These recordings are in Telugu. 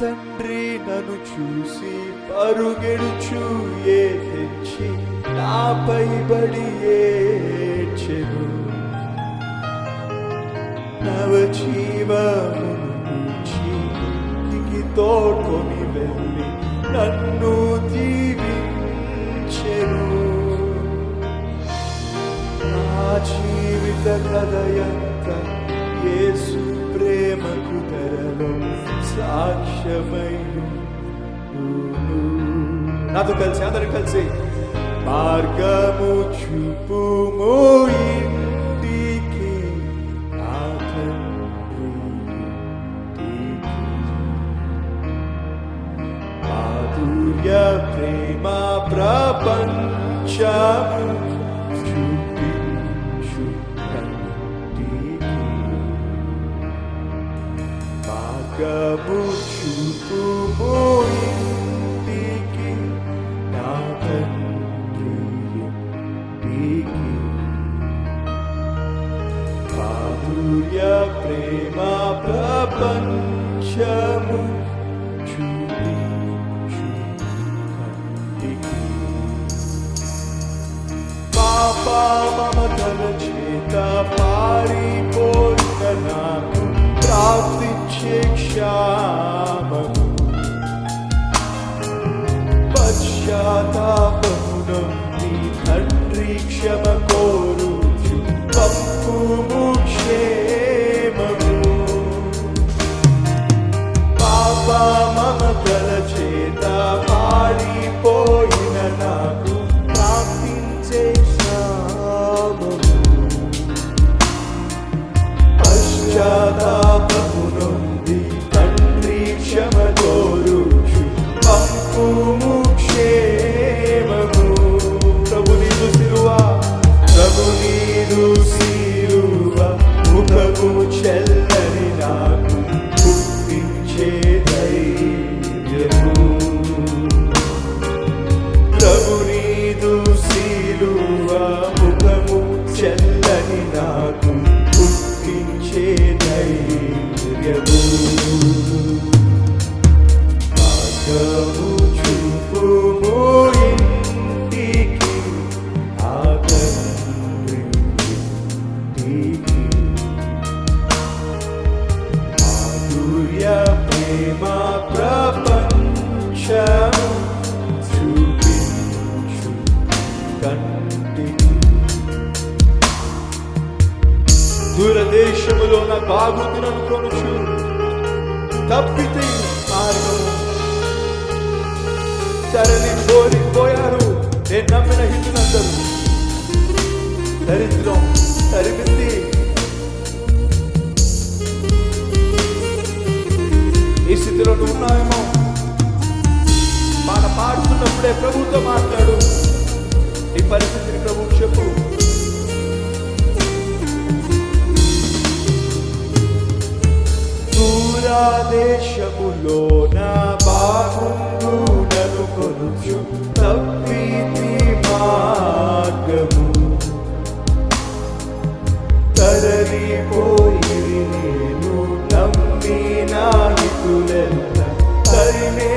తండ్రి నన్ను చూసి పరుగెడుచు ఏ తెచ్చి నాపై బడి ఏడ్చెను నవ జీవమును నుంచి తోడ్కొని వెళ్ళి నన్ను తీ నాతో కలిసి అందరూ కలిసి మార్గము చూపుము ఇంటికి. మాధుర్య ప్రేమ ప్రపంచము మాధుర్య ప్రేమ ప్రపంచము చూపించు. మమతల చేత పారిపోయిన నాకు ప్రాప్తించే క్షామము దూరదేశములో నా బాగుందినను కొనుచు. తప్పితే మార్గం. తరలి పోయారు నేను నమ్మిన హిందులందరూ దరిద్రం తరిమింది ఈ స్థితిలో నువ్వు ఉన్నావేమో? మాట పాడుతున్నప్పుడే ప్రభుత్వం మాట్లాడు. ఈ పరిస్థితిని ప్రభు చెప్పు. దూరాదేశములో నా బాగుండు నన్ను కొనుచు. తప్పితి మార్గము. తరలిపోయి నేను నమ్మిన హితులెల్ల తరిమే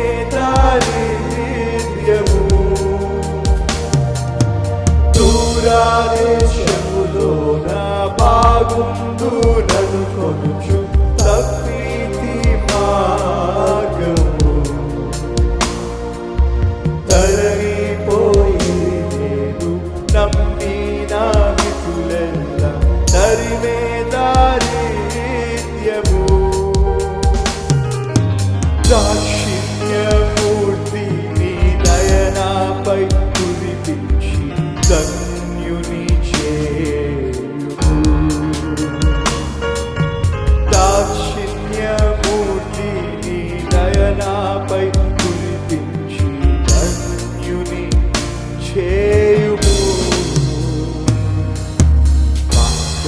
నా బాగుండు నన్ను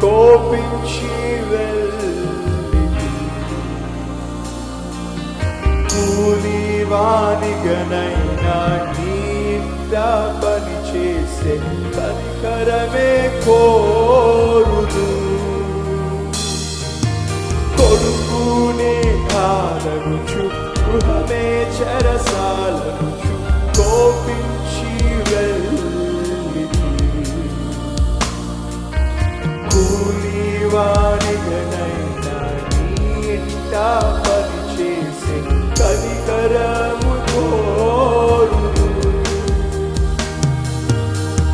కోపించి వెళ్ళి కూలివానిగనైనా నీట పని చేసే కనికరమే కోరుదు. కొడుకునే కాదనుచు గృహమే చెరసాలనుచు కోపించి నీట పని చేసే కనికరము కోరుదు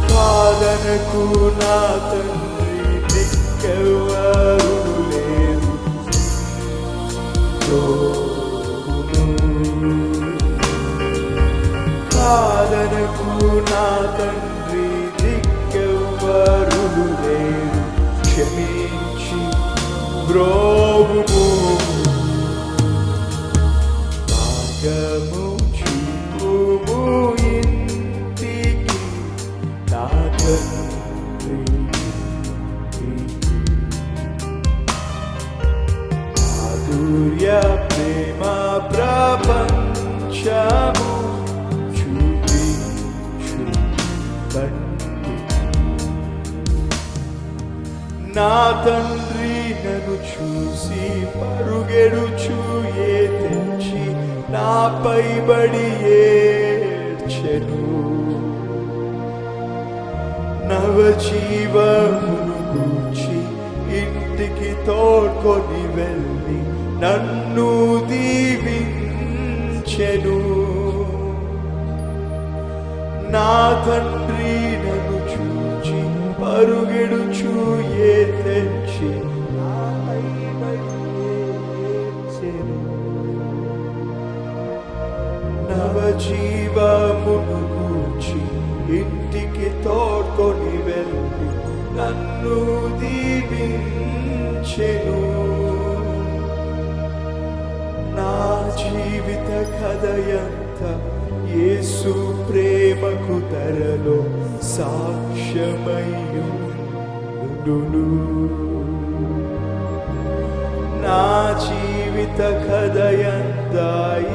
కాదనకు నా తండ్రి దిక్కెవరు లేరు. కాదనకు నా తండ్రి దిక్కెవరు లేరు. క్షమించి బ్రోవుము తండ్రి నా తండ్రి నన్ను చూసి పరుగెడుచు ఏ తెచ్చి నాపై బడి ఏడ్చెను. నవజీవమును గూర్చి ఇంటికి తోడ్కొని వెళ్ళి నన్ను దీవించెను. నా తండ్రి విడుచు ఏ తెచ్చి నవజీవమును గూర్చి ఇంటికి తోడ్కొని వెళ్ళి నన్ను దీవించెను. నా జీవిత కథయంత యేసు ప్రేమకు ధరలో నిండును నా జీవిత కథయంత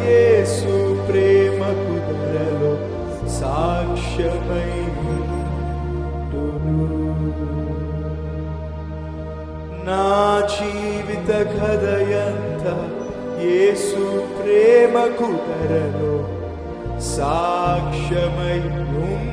యేసు ప్రేమకు ధరలో సాక్ష్యమయ్యుండును నా జీవిత కథయంత యేసు ప్రేమకు ధరలో సాక్ష్యమై ఉండును